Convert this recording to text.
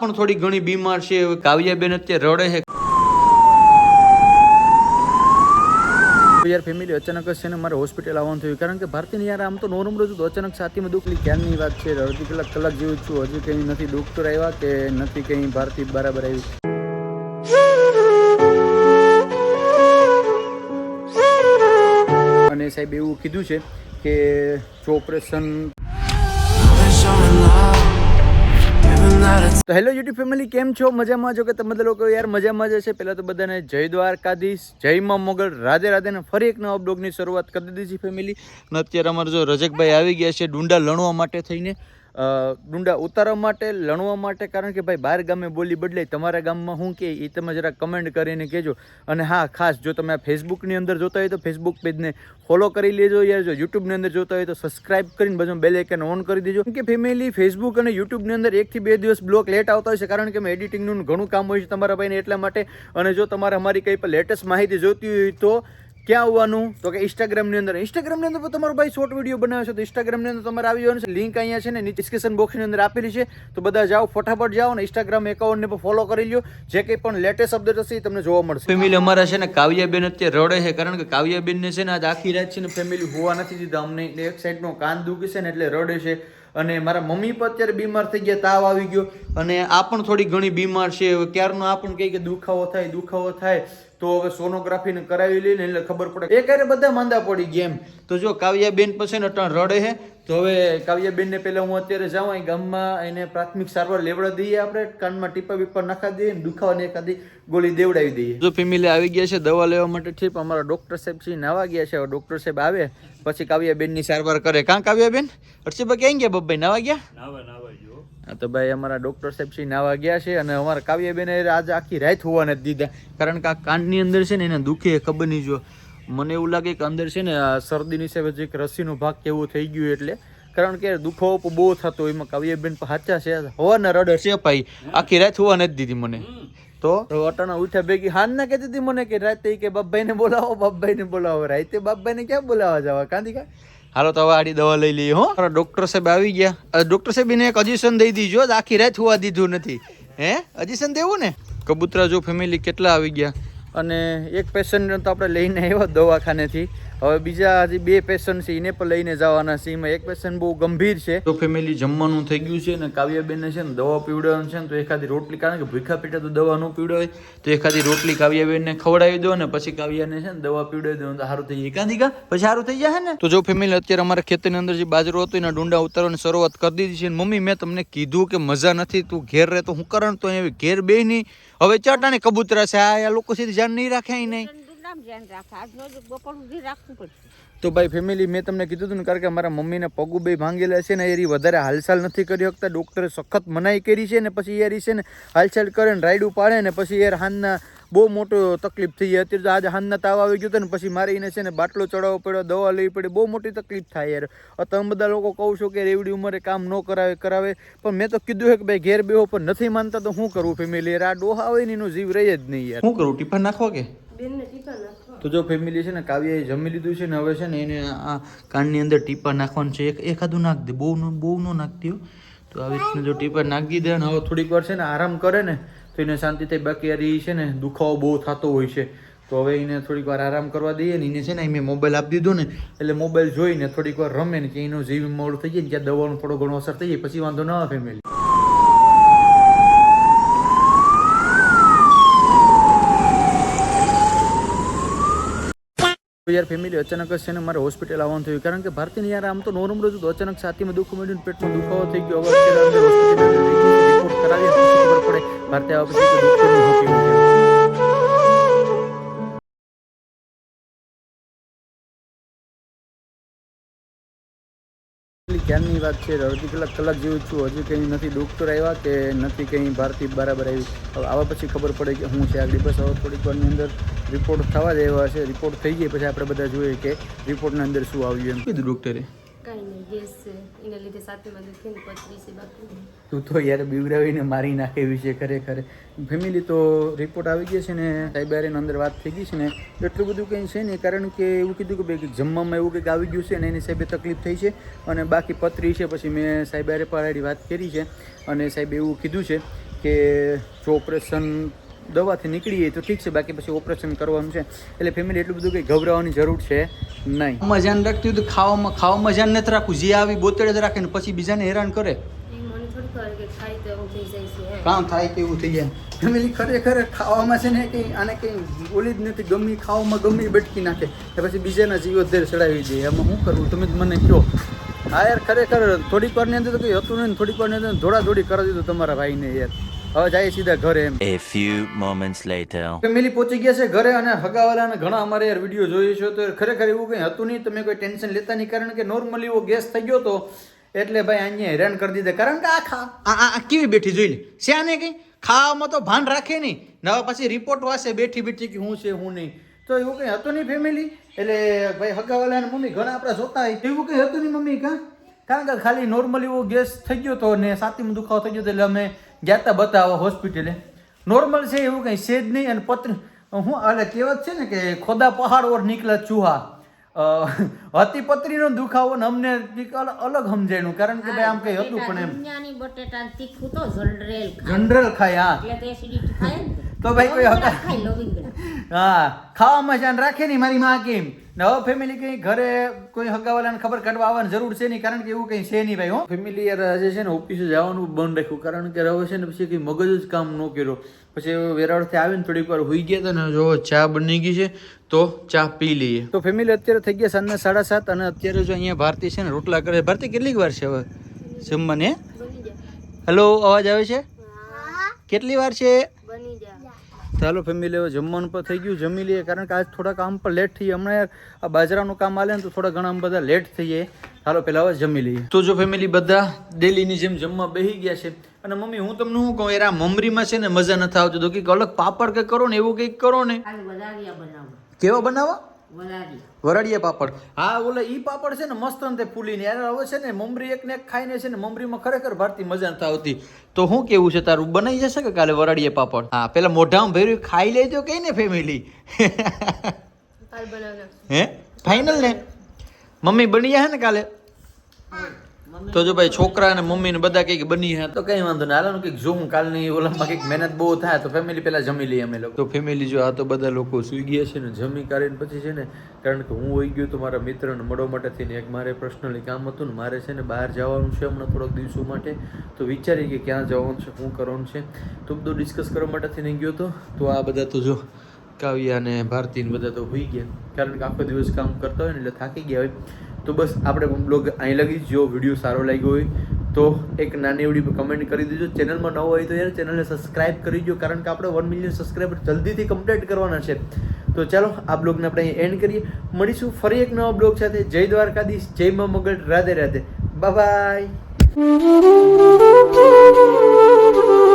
પણ થોડી ઘણી બીમાર છે કાવ્યાબેન અત્યારે રડે છે. યાર ફેમિલી અચાનક જ છે ને મારે હોસ્પિટલ આવવાનું થયું. કારણ કે ભારતીને યાર આમ તો નોર્મલ હતું અચાનક છાતીમાં દુખલી, ક્યારની વાત છે? અડધી કલાક કલાક જેવું છું. હજી કંઈ નથી ડૉક્ટર આવ્યા કે નથી કંઈ ભારતી બરાબર આવી. અને સાહેબ એવું કીધું છે કે જો ઓપરેશન તો હેલો યુટ્યુબ ફેમિલી, કેમ છો? મજામાં છો કે તમે બધા લોકો? યાર, મજામાં જ હશે. પહેલાં તો બધાને જય દ્વારકાધીશ, જય માં મોગલ. રાધે રાધે ને ફરી એક નવા બ્લોગની શરૂઆત કરી દીધી છે ફેમિલી. અને અત્યારે અમારે જો રજકભાઈ આવી ગયા છે ડુંડા લણવા માટે થઈને. ડુંડા ઉતારવા માટે, લણવા માટે, કારણ કે ભાઈ બહાર ગામે બોલી બદલાય, તમારા ગામમાં શું કે એ તમે જરા કમેન્ટ કરીને કહેજો. અને હા, ખાસ જો તમે આ ફેસબુકની અંદર જોતા હોય તો ફેસબુક પેજને ફોલો કરી લેજો યાર. જો યુટ્યુબની અંદર જોતા હોય તો સબસ્ક્રાઇબ કરીને બાજુ બેલ આઇકન ઓન કરી દેજો. કે ફેમિલી ફેસબુક અને યુટ્યુબની અંદર એકથી બે દિવસ બ્લોક લેટ આવતા હોય છે, કારણ કે મેં એડિટિંગનું ઘણું કામ હોય છે તમારા ભાઈને એટલા માટે. અને જો તમારે અમારી કંઈ પણ લેટેસ્ટ માહિતી જોતી હોય તો ક્યાં આવવાનું તો કે ઇન્સ્ટાગ્રામની અંદર. ઇન્સ્ટાગ્રામની અંદર તમારો ભાઈ શોર્ટ વીડિયો બનાવે છે, તો ઇન્સ્ટાગ્રામની અંદર તમારે આવી જવાનું છે. લિંક અહીંયા છે ને ડિસ્ક્રિપ્શન બોક્સની અંદર આપેલી છે. તો બધા જાઓ, ફટાફટ જાઓ ને ઇન્સ્ટાગ્રામ એકાઉન્ટને પણ ફોલો કરી લ્યો. જે કંઈ પણ લેટેસ્ટ અપડેટ હશે એ તમને જોવા મળશે. ફેમિલી, અમારા છે ને, કાવ્યાબેન અત્યારે રડે છે, કારણ કે કાવ્યાબેનને છે ને, આજ આખી રાત છે ને, ફેમિલી હોવા નથી દીધા. અમને એક સાઈડનો કાન દુખી છે ને, એટલે રડે છે. અને મારા મમ્મી પણ અત્યારે બીમાર થઈ ગયા, તાવ આવી ગયો. અને આ પણ થોડી ઘણી બીમાર છે. ક્યારનો આ પણ કહે કે દુખાવો થાય દુખાવો થાય, તો હવે સોનોગ્રાફીને કરાવી લઈને એટલે ખબર પડે. એ ક્યારે બધા માંદા પડી ગયા એમ. તો જો કાવ્યાબેન પછી રડે છે તો હવે કાવ્યાબેનને પહેલાં હું અત્યારે જાઉં અહીં ગામમાં એને પ્રાથમિક સારવાર લેવડા દઈએ આપણે કાનમાં ટીપા બીપા નાખા દઈએ ને દુખાવાની એકાદી ગોળી દેવડાવી દઈએ. જો ફેમિલી આવી ગયા છે દવા લેવા માટે ઠીક અમારા ડૉક્ટર સાહેબ છે નાવા ગયા છે. હવે ડૉક્ટર સાહેબ આવે પછી કાવ્યાબેનની સારવાર કરે. કાં કાવ્યાબેન હર્ષિભાઈ ક્યાં ગયા બબ્બાઈ નાવા ગયા? તો ભાઈ અમારા ડોક્ટર સાહેબ શ્રી નાવા ગયા છે અને અમારા કાવ્યાબેને આજે આખી રાત હોવા નથી દીધા. કારણ કે આ કાનની અંદર છે ને એને દુખે ખબર નહીં જો. મને એવું લાગે કે અંદર છે ને શરદીની સેવા જે રસીનો ભાગ કેવું થઈ ગયું એટલે. કારણ કે દુખો બહુ થતો એમાં કાવ્યાબેન સાચા છે. હવાના રડે છે ભાઈ. આખી રાત હોવા નથી દીધી મને. તો અટાણા ઉઠ્યા ભેગી હાન ના કહેતી હતી મને કે રાતે કે બાપભાઈને બોલાવો બાપભાઈને બોલાવો. રાતે બાપભાઈને ક્યાં બોલાવા જવા? કાંધી કા? હાલો તો હવે આડી દવા લઈ લઈએ હો. ડોક્ટર સાહેબ આવી ગયા. ડોક્ટર સાહેબ એને એક અજીશન દઈ દીજો આખી રાત હોવા દીધું નથી. હે? અજીશન દેવું ને? કબૂતરા જો ફેમિલી કેટલા આવી ગયા? અને એક પેશન્ટ તો આપણે લઈને આવ્યો દવાખાનેથી. હવે બીજા હજી બે પેશન્ટ છે, એને પણ લઈને જવાના છે. એમાં એક પેશન્ટ બહુ ગંભીર છે. તો ફેમિલી જમવાનું થઈ ગયું છે ને કાવ્યાબેનને છે ને દવા પીવડાવવાનું છે ને તો એખાદી રોટલી, કારણ કે ભૂખા પેટા તો દવા ન પીવડાવે, તો એખાદી રોટલી કાવ્યાબેનને ખવડાવી દો ને પછી કાવ્યાને છે ને દવા પીવડાવી દો, તો સારું થઈ જાય. કાંધી કા પછી સારું થઈ જાય ને? તો જો ફેમિલી અત્યારે અમારા ખેતરની અંદર જે બાજરો હતો, એના ડુંડા ઉતારવાની શરૂઆત કરી દીધી છે. મમ્મી, મેં તમને કીધું કે મજા નથી, તું ઘેર રહે તો હું કરણ, તો એવી ઘેર બે નહીં. હવે ચટાને કબૂતરા છે આ લોકો સીધી જાણ નહીં રાખે અહીં નહીં. ધ્યાન તો ભાઈ ફેમિલી મેં તમને કીધું હતું ને કારણ કે મારા મમ્મીને પગુ બે ભાંગેલા છે ને એ વધારે હાલચાલ નથી કરી શકતા. ડૉક્ટરે સખત મનાઈ કરી છે ને પછી યાર છે ને હાલચાલ કરે ને રાયડું પાડે ને પછી યાર હાનના બહુ મોટો તકલીફ થઈ ગઈ. અત્યારે તો આજે હાનના તાવ આવી ગયો હતો ને પછી મારે એને છે ને બાટલો ચડાવવો પડ્યો દવા લેવી પડી. બહુ મોટી તકલીફ થાય યાર. હવે તમે બધા લોકો કહું છો કે રેવડી ઉંમરે કામ ન કરાવે કરાવે. પણ મેં તો કીધું છે કે ભાઈ ઘેર બેહો પણ નથી માનતા તો શું કરવું ફેમિલી યાર આ ડોહા આવે ને એનો જીવ રહે જ નહીં યાર. શું કરું ટિફિન નાખો કે? તો જો ફેમિલી છે ને કાવ્યાએ જમી લીધું છે ને હવે છે ને એને આ કાનની અંદર ટીપા નાખવાનું છે. એક એકાદું નાખ દે બહુ ન બહુ ન નાખતી તો આવી રીતના જો ટીપા નાખી દે ને હવે થોડીક વાર છે ને આરામ કરે ને એને શાંતિ થાય, બાકી યાર છે ને, દુખાવો બહુ થતો હોય છે. તો હવે એને થોડીક વાર આરામ કરવા દઈએ ને, એને છે ને, મેં મોબાઈલ આપી દીધો ને, એટલે મોબાઈલ જોઈને થોડીક વાર રમે ને, કે એનો જીવ મોડું થઈ જાય ને, ત્યાં દવાનો થોડો ઘણો અસર થઈ જાય, પછી વાંધો ન આવે ફેમિલી યાર ફેમિલી અચાનક જ છે ને મારે હોસ્પિટલ આવવાનું થયું, કારણ કે ભારતીને યાર આમ તો નોર્મલ હતું, અચાનક છાતીમાં દુઃખ મળ્યું પેટમાં દુખાવો થઈ ગયો અત્યારે અંદર હોસ્પિટલની અંદર લઈ ગઈ, રિપોર્ટ કરાવી પછી ખબર પડે ભારતે આવ્યા પછી ક્યારની વાત છે અડધી કલાક કલાક જેવું છું હજુ કંઈ નથી. ડૉક્ટર આવ્યા કે નથી કંઈ ભારતી બરાબર આવી. હવે આવા પછી ખબર પડે કે હું છે આગળ. બસ હવે થોડીક વારની અંદર રિપોર્ટ થવા જ આવ્યા છે. રિપોર્ટ થઈ ગઈ પછી આપણે બધા જોઈએ કે રિપોર્ટની અંદર શું આવ્યું એમ. કીધું ડૉક્ટરે તું તો યાર બીવરાવીને મારી નાખે એવી છે ખરેખર. ફેમિલી તો રિપોર્ટ આવી ગયો છે ને સાહેબારે અંદર વાત થઈ ગઈ છે ને, એટલું બધું કંઈ છે નહીં, કારણ કે એવું કીધું કે ભાઈ જમવામાં એવું કંઈક આવી ગયું છે ને, એની સાહેબે તકલીફ થઈ છે અને બાકી પત્રી છે, પછી મેં સાહેબારે પાડી વાત કરી છે અને સાહેબ એવું કીધું છે કે જો ઓપરેશન દવાથી નીકળી જાય તો ઠીક છે બાકી પછી ઓપરેશન કરવાનું છે. એટલે ફેમિલી એટલું બધું કંઈ ગભરાવાની જરૂર છે નહીં. ખાવામાં ધ્યાન રાખતી હોય તો ખાવામાં ખાવામાં ધ્યાન નથી રાખવું જે આવી બોતળે જ રાખે ને પછી બીજાને હેરાન કરે. કામ થાય કે એવું થઈ જાય કામ થાય તેવું થઈ જાય. ફેમિલી ખરેખર ખાવામાં છે ને કંઈ આને કંઈ ઓલી જ નથી ગમી ખાવામાં ગમી બટકી નાખે. કે પછી બીજાના જીવોદ્ધેર ચડાવી દે. એમાં શું કરવું તમે જ મને કહો. હા યાર ખરેખર થોડીક વારની અંદર તો કંઈ હતું નહીં થોડીક વારની અંદર ધોડા ધોડી કરી દીધું તમારા ભાઈને યાર. હવે જાય સીધા ઘરે એમ. A few moments later. Family પહોંચી ગયા છે ઘરે અને હગાવાલાને ઘણા અમારે યાર વીડિયો જોઈએ છે તો ખરેખર એવું કંઈ હતું નહીં. તમે કોઈ ટેન્શન લેતા નહીં કારણ કે નોર્મલી એવો ગેસ થઈ ગયો તો એટલે ભાઈ અહીંયા હેરાન કરી દીધા. કારણ કે આ ખા આ આ- કેવી બેઠી જોઈ લે? શ્યાને કંઈ? ખાવામાં તો ભાન રાખે નહીં. નવા પછી રિપોર્ટ વાસે બેઠી બેઠી કે હું છે હું નહીં. તો એવું કંઈ હતું નહીં ફેમિલી? એટલે ભાઈ હગાવાલા મમ્મી ઘણા આપણા જોતા એવું કંઈ હતું નહીં મમ્મી કાં? કારણ કે ખાલી નોર્મલી એવો ગેસ થઈ ગયો તો ને સાતીમાં દુખાવો થઈ ગયો તો એટલે અમે ગયા બતાવો હોસ્પિટલે. નોર્મલ છે એવું કંઈ છે જ નહીં અને પત્ર હું એટલે કહેવત છે ને કે ખોદા પહાડ ઓર નીકળ્યા ચૂહા. હતી પત્રીનો દુખાવો ને અમને અલગ સમજાયનું કારણ કે ભાઈ આમ કંઈ હતું પણ એમ. બટેટા તીખું તો જનરલ ખાય. જનરલ ખાય હા. એટલે એસિડિટી થાય ને તો ભાઈ કોઈ હતા હા ખાવામાં ધ્યાન રાખે નહીં મારી માં કેમ? ને હવે ફેમિલી કંઈ ઘરે કોઈ હગાવાલાને ખબર કાઢવા આવવાની જરૂર છે નહીં કારણ કે એવું કંઈ છે નહીં ભાઈ હું. ફેમિલી યાર આજે છે ને ઓફિસે જવાનું બંધ રાખ્યું કારણ કે હવે છે ને પછી કંઈ મગજ જ કામ ન કર્યો. પછી વેરાવળથી આવીને થોડીક વાર હોઈ ગયા હતા ને જો ચા બની ગઈ છે તો ચા પી લઈએ. તો ફેમિલી અત્યારે થઈ ગયા સાંજના સાડા સાત અને અત્યારે જો અહીંયા ભારતી છે ને રોટલા કરે ભારતી કેટલીક વાર છે હવે જમવાને? હેલો અવાજ આવે છે? કેટલી વાર છે? બની જા ચાલો ફેમિલી હવે જમવાનું પણ થઈ ગયું જમી લઈએ. કારણ કે આજ થોડા કામ પર લેટ થઈ હમણાં આ બાજરાનું કામ આલે ને તો થોડા ઘણા બધા લેટ થઈ જાય ચાલો પહેલાં હવે જમી લઈએ. તો જો ફેમિલી બધા ડેલીની જેમ જમવા બેસી ગયા છે. અને મમ્મી હું તમને શું કહું? એરા મમરીમાં છે ને મજા નથી આવતી. તો કંઈક અલગ પાપડ કંઈક કરો ને એવું કંઈક કરો ને. કેવા બનાવો વરાડિયા પાપડ. હા ઓલે ઈ પાપડ છે ને મસ્ત અંતે ફૂલીને. યાર હવે છે ને મમરી એક ને એક ખાઈને છે ને મમરીમાં ખરેખર ભારતી મજા નથી આવતી. તો શું કેવું છે તારું બનાવી જશે કે કાલે વરાડિયા પાપડ? હા પેલા મોઢામાં ભર્યું ખાઈ લેજો કઈ ને ફેમિલી હે? ફાઇનલ ને? મમ્મી બની ગયા હે ને કાલે? તો જો ભાઈ છોકરા અને મમ્મી ને બધા કંઈક બની હે. તો કઈ વાંધો નહીં. હાલો કંઈક જોઉં. કાલની ઓલામાં કંઈક મહેનત બહુ થાય તો ફેમિલી પહેલાં જમી લઈએ અમે લોકો. તો ફેમિલી જો આ તો બધા લોકો સુઈ ગયા છે ને. જમી કાઢીને પછી છે ને કારણ કે હું હોઈ ગયો તો મારા મિત્રને મળવા માટે થઈને એક મારે પર્સનલી કામ હતું ને મારે છે ને બહાર જવાનું છે હમણાં થોડાક દિવસો માટે. તો વિચારી કે ક્યાં જવાનું છે શું કરવાનું છે. તો બધું ડિસ્કસ કરવા માટે થઈને ગયો તો. તો આ બધા તો જો કાવ્યા અને ભારતી ને બધા તો હોઈ ગયા. કારણ કે આખો દિવસ કામ કરતા હોય ને એટલે થાકી ગયા હોય. તો બસ આપણે બ્લોગ અહીં લગી. જો વીડિયો સારો લાગ્યો હોય તો એક નાની એવડી કમેન્ટ કરી દેજો. ચેનલમાં નવો હોય તો યાર ચેનલને સબસ્ક્રાઇબ કરી દો કારણ કે આપણે વન મિલિયન સબસ્ક્રાઈબર જલ્દીથી કમ્પ્લીટ કરવાના છે. તો ચાલો, આ બ્લોગને આપણે અહીં એન્ડ કરીએ. મળીશું ફરી એક નવા બ્લોગ સાથે. જય દ્વારકાધીશ, જય મા મગર, રાધે રાધે. બાય